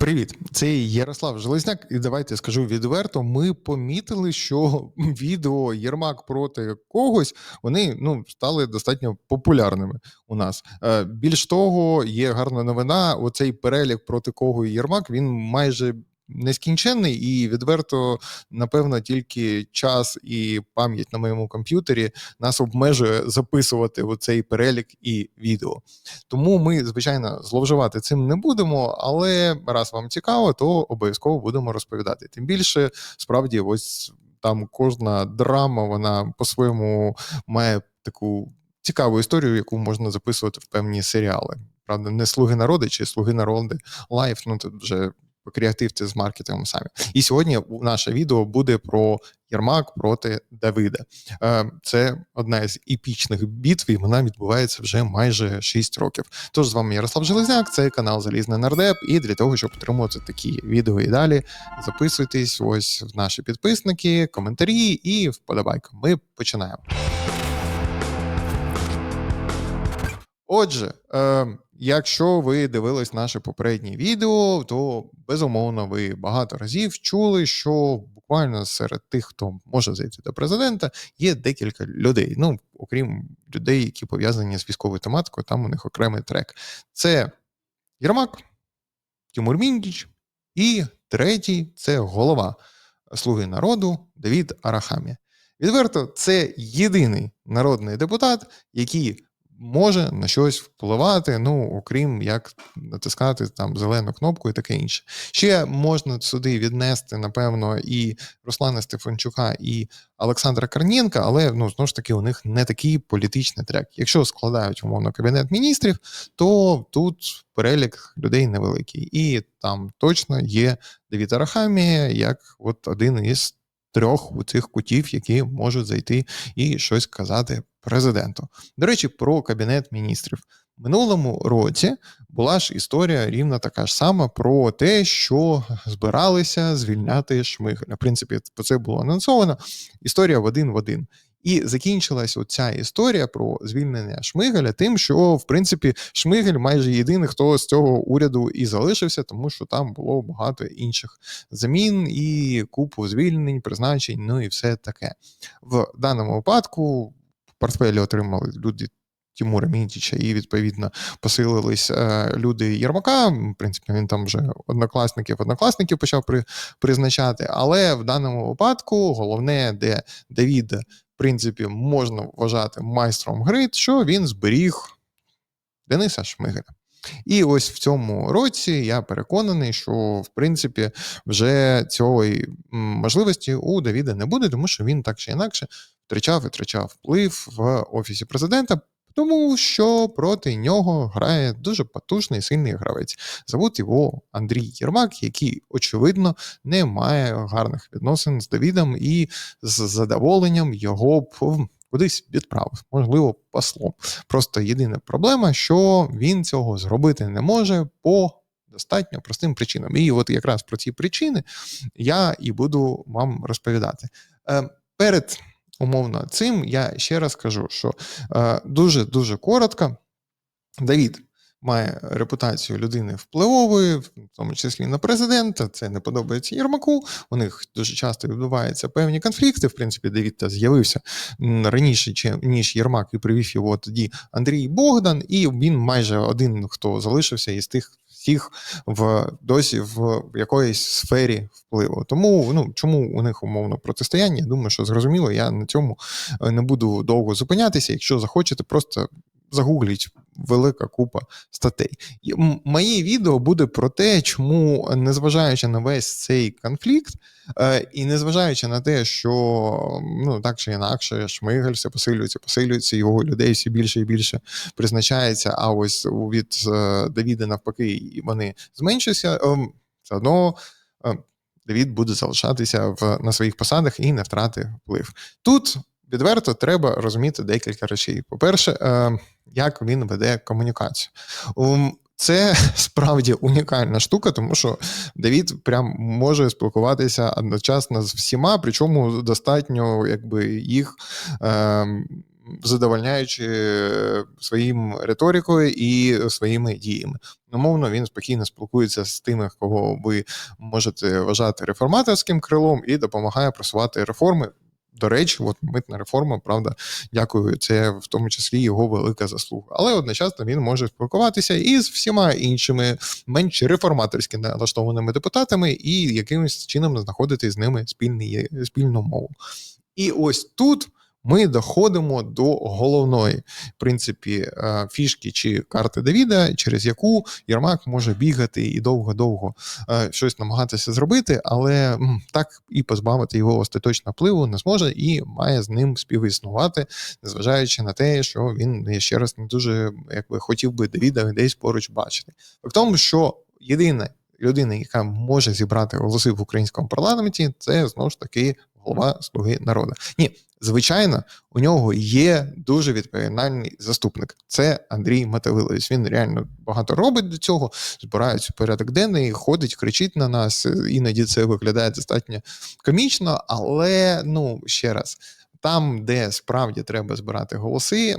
Привіт, це Ярослав Железняк, і давайте скажу відверто. Ми помітили, що відео Єрмак проти когось вони ну стали достатньо популярними у нас. Е, Більш того, є гарна новина. Оцей перелік проти кого Єрмак він майже нескінченний, і відверто, напевно, тільки час і пам'ять на моєму комп'ютері нас обмежує записувати оцей перелік і відео. Тому ми, звичайно, зловживати цим не будемо, але раз вам цікаво, то обов'язково будемо розповідати. Тим більше, справді, ось там кожна драма, вона по-своєму має таку цікаву історію, яку можна записувати в певні серіали. Правда, не слуги народи чи слуги народи лайф, ну тут вже покреативте з маркетингом самі. І сьогодні наше відео буде про Єрмак проти Давида. Е, Це одна із епічних битв, і вона відбувається вже майже 6 років. Тож з вами Ярослав Железняк, це канал Залізний Нардеп. І для того, щоб отримувати такі відео і далі, записуйтесь ось в наші підписники, коментарі і вподобайка. Ми починаємо. Отже, е, якщо ви дивились наше попереднє відео, то безумовно ви багато разів чули, що буквально серед тих, хто може зайти до президента, є декілька людей. Ну, окрім людей, які пов'язані з військовою тематикою, там у них окремий трек. Це Єрмак, Тимур Міндіч, і третій це голова Слуги народу Давід Арахамія. Відверто, це єдиний народний депутат, який може на щось впливати, ну окрім як натискати там зелену кнопку і таке інше. Ще можна сюди віднести, напевно, і Руслана Стефанчука, і Олександра Карнєнка, але ну знову ж таки у них не такий політичний трек. Якщо складають умовно кабінет міністрів, то тут перелік людей невеликий, і там точно є Давід Арахамія як от один із трьох у цих кутів, які можуть зайти і щось казати президенту. До речі, про кабінет міністрів. Минулому році була ж історія рівно така ж сама про те, що збиралися звільняти Шмигаля. В принципі, це було анонсовано. Історія в один в один. І закінчилась оця історія про звільнення Шмигаля тим, що в принципі Шмигель майже єдиний, хто з цього уряду і залишився, тому що там було багато інших замін і купу звільнень, призначень, ну і все таке. В даному випадку портфелі отримали люди. Тимура Мінтіча і відповідно посилились е, люди Єрмака. В принципі, він там вже однокласників однокласників почав при, призначати. Але в даному випадку головне, де Давід принципі, можна вважати майстром гри, що він зберіг Дениса Шмигеля. І ось в цьому році я переконаний, що в принципі вже цієї можливості у Давіда не буде, тому що він так чи інакше втрачав і втрачав вплив в офісі президента. Тому що проти нього грає дуже потужний сильний гравець. Зовут його Андрій Єрмак, який, очевидно, не має гарних відносин з Давідом і з задоволенням його кудись відправив, можливо, послом. Просто єдина проблема, що він цього зробити не може по достатньо простим причинам. І от якраз про ці причини я і буду вам розповідати. Е, перед умовно цим я ще раз кажу, що дуже дуже коротко, Давід. Має репутацію людини впливової, в тому числі на президента. Це не подобається Єрмаку. У них дуже часто відбуваються певні конфлікти. В принципі, Давід та з'явився раніше, ніж Єрмак, і привів його тоді Андрій Богдан, і він майже один, хто залишився із тих всіх в досі в якоїсь сфері впливу. Тому ну чому у них умовно протистояння? Я думаю, що зрозуміло, я на цьому е, не буду довго зупинятися. Якщо захочете, просто загугліть велика купа статей. Моє відео буде про те, чому, незважаючи на весь цей конфлікт, е, і незважаючи на те, що ну так чи інакше, Шмигель все посилюється, посилюється, його людей все більше і більше призначається. А ось від е, Давіда навпаки вони зменшуються, все одно. Давід буде залишатися в на своїх посадах і не втрати вплив. Тут відверто треба розуміти декілька речей. По-перше, ем, як він веде комунікацію. Це справді унікальна штука, тому що Давід прям може спілкуватися одночасно з всіма, причому достатньо якби їх е, задовольняючи своїм риторикою і своїми діями. Умовно, він спокійно спілкується з тими, кого ви можете вважати реформаторським крилом, і допомагає просувати реформи. До речі, от митна реформа, правда, дякую, це в тому числі його велика заслуга. Але одночасно він може спілкуватися і з всіма іншими менш реформаторськи налаштованими депутатами, і якимось чином знаходити з ними спільну мову. І ось тут ми доходимо до головної в принципі е, фішки чи карти Давіда, через яку Єрмак може бігати і довго-довго е, щось намагатися зробити, але так і позбавити його остаточно впливу не зможе і має з ним співіснувати, незважаючи на те, що він ще раз не дуже якби хотів би Давіда десь поруч бачити. В тому, що єдине. Людина, яка може зібрати голоси в українському парламенті, це знову ж таки голова слуги народу. Ні, звичайно, у нього є дуже відповідальний заступник. Це Андрій Матавилович. Він реально багато робить до цього, збирається порядок денний, ходить, кричить на нас. Іноді це виглядає достатньо комічно, але ну ще раз. Там, де справді треба збирати голоси,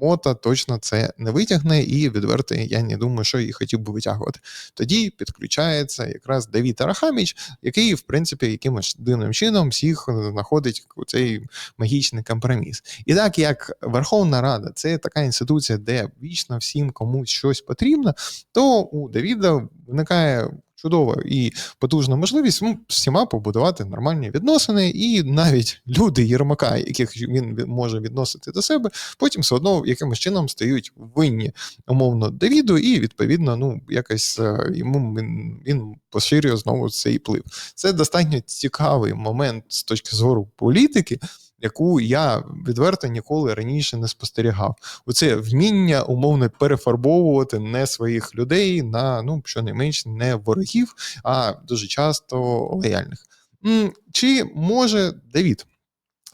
мота точно це не витягне, і відверто я не думаю, що і хотів би витягувати. Тоді підключається якраз Давід Арахаміч, який, в принципі, якимось дивним чином всіх знаходить у цей магічний компроміс. І так як Верховна Рада це така інституція, де вічно всім комусь щось потрібно, то у Давіда виникає чудова і потужна можливість ну, всіма побудувати нормальні відносини, і навіть люди Єрмака, яких він може відносити до себе, потім все одно якимось чином стають винні умовно Давіду, і відповідно, ну якось е, йому він, він поширює знову цей вплив. Це достатньо цікавий момент з точки зору політики яку я відверто ніколи раніше не спостерігав. Оце вміння умовно перефарбовувати не своїх людей на ну щонайменш не ворогів, а дуже часто лояльних. Чи може Давід?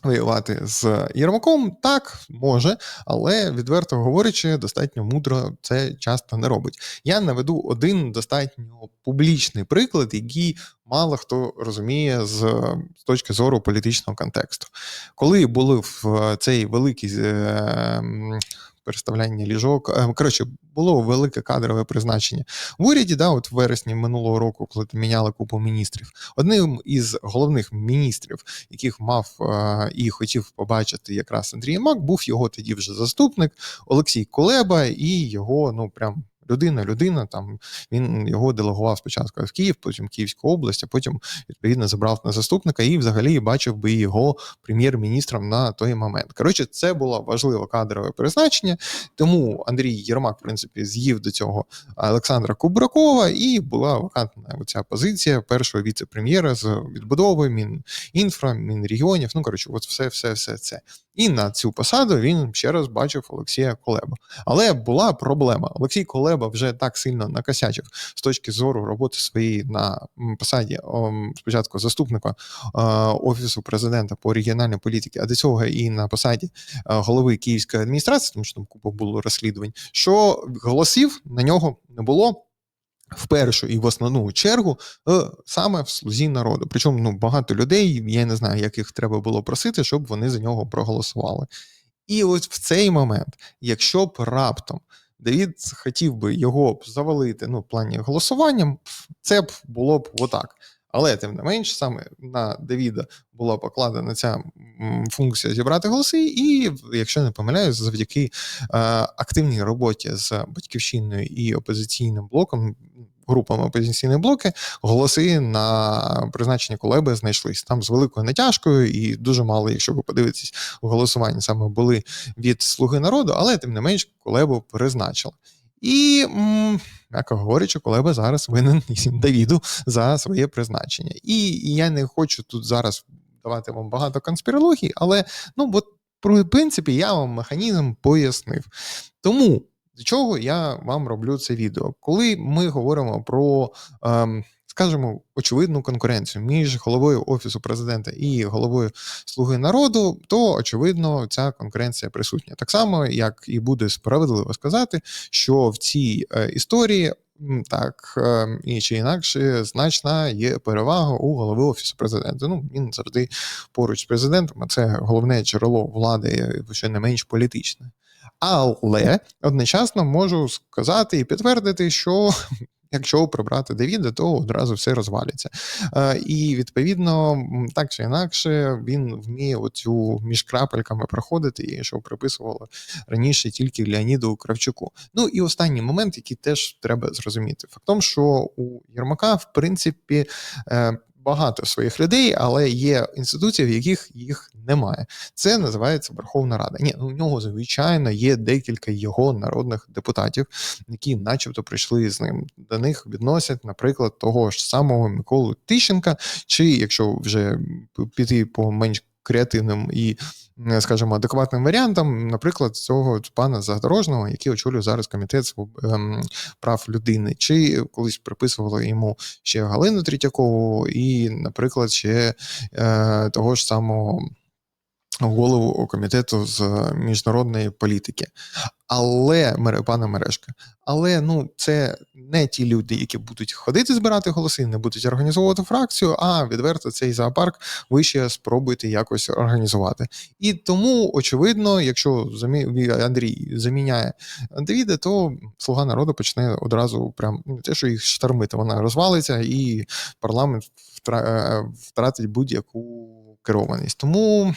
Воювати з Єрмаком так може, але відверто говорячи, достатньо мудро це часто не робить. Я наведу один достатньо публічний приклад, який мало хто розуміє з, з точки зору політичного контексту. Коли були в цей великий е, переставляння ліжок. Е, коротше, було велике кадрове призначення в уряді. Да, от в вересні минулого року, коли міняли купу міністрів, одним із головних міністрів, яких мав е, і хотів побачити якраз Андрій Мак, був його тоді вже заступник Олексій Колеба і його ну прям людина, людина. Там він його делегував спочатку в Київ, потім Київську область, а потім відповідно забрав на заступника і взагалі бачив би його прем'єр-міністром на той момент. Коротше, це було важливе кадрове призначення. Тому Андрій Єрмак, в принципі, з'їв до цього Олександра Кубракова, і була вакантна ця позиція першого віце-прем'єра з відбудови Мінінфра, Мінрегіонів. Ну коротше, от все, все, все це. І на цю посаду він ще раз бачив Олексія Колеба. Але була проблема. Олексій Колеба вже так сильно накосячив з точки зору роботи своєї на посаді спочатку заступника офісу президента по регіональній політиці, а до цього і на посаді голови Київської адміністрації, тому що там купа було розслідувань, що голосів на нього не було в першу і в основну чергу е, саме в слузі народу. Причому ну, багато людей, я не знаю, як їх треба було просити, щоб вони за нього проголосували. І ось в цей момент, якщо б раптом Давід хотів би його завалити ну, в плані голосуванням, це б було б отак. Але тим не менш, саме на Давіда була покладена ця функція зібрати голоси, і, якщо не помиляюсь, завдяки е, активній роботі з батьківщиною і опозиційним блоком. Групами опозиційної блоки голоси на призначення колеби знайшлись там з великою натяжкою, і дуже мало, якщо ви подивитесь, голосування саме були від слуги народу, але тим не менш колебу призначили. І, м'яко говорячи, Колеба зараз винен Давіду за своє призначення. І я не хочу тут зараз давати вам багато конспірологій, але ну, от, в принципі, я вам механізм пояснив. Тому. До чого я вам роблю це відео? Коли ми говоримо про ем, скажімо, очевидну конкуренцію між головою офісу президента і головою слуги народу, то очевидно ця конкуренція присутня. Так само, як і буде справедливо сказати, що в цій е, історії так е, і чи інакше значна є перевага у голови офісу президента. Ну він завжди поруч з президентом, а це головне джерело влади, що не менш політичне. Але одночасно можу сказати і підтвердити, що якщо прибрати Давіда, то одразу все розвалиться. Е, І відповідно, так чи інакше, він вміє оцю між крапельками проходити, що приписувало раніше тільки Леоніду Кравчуку. Ну і останній момент, який теж треба зрозуміти. Фактом, що у Єрмака, в принципі, е, багато своїх людей, але є інституції, в яких їх немає. Це називається Верховна Рада. Ні, ну у нього звичайно є декілька його народних депутатів, які, начебто, прийшли з ним. До них відносять, наприклад, того ж самого Миколу Тищенка, чи якщо вже піти по менш креативним і, е, скажімо, адекватним варіантом, наприклад, цього пана Задорожного, який очолює зараз комітет ем, прав людини, чи колись приписували йому ще Галину Третьякову, і, наприклад, ще е, того ж самого голову комітету з міжнародної політики. Але пана Мережка, але ну це не ті люди, які будуть ходити збирати голоси, не будуть організовувати фракцію, а відверто цей зоопарк ви ще спробуєте якось організувати. І тому, очевидно, якщо замі- Андрій заміняє Давіда, то слуга народу почне одразу прям не те, що їх штормити, вона розвалиться, і парламент втра- е, втратить будь-яку керованість. Тому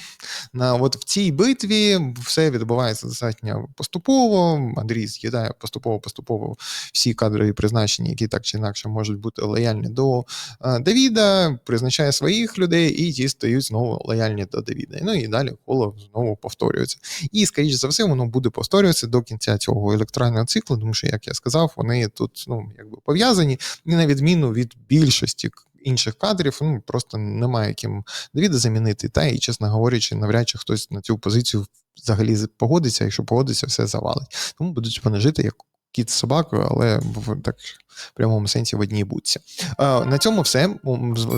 на от в цій битві все відбувається достатньо поступово. Андрій з'їдає поступово-поступово всі кадрові призначення, які так чи інакше можуть бути лояльні до е, Давіда, призначає своїх людей, і ті стають знову лояльні до Давіда. Ну і далі коло знову повторюється. І, скоріш за все, воно буде повторюватися до кінця цього електорального циклу, тому що, як я сказав, вони тут ну, якби пов'язані, і на відміну від більшості інших кадрів, ну просто немає ким Давіда замінити. Та і, чесно говорячи, навряд чи хтось на цю позицію взагалі погодиться, якщо погодиться, все завалить. Тому будуть вони жити як кіт з собакою, але в так в прямому сенсі в одній будці. На цьому все.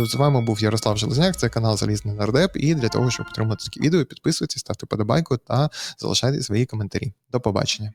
З вами був Ярослав Железняк, це канал Залізний Нардеп. І для того, щоб отримати такі відео, підписуйтесь, ставте подобайку та залишайте свої коментарі. До побачення.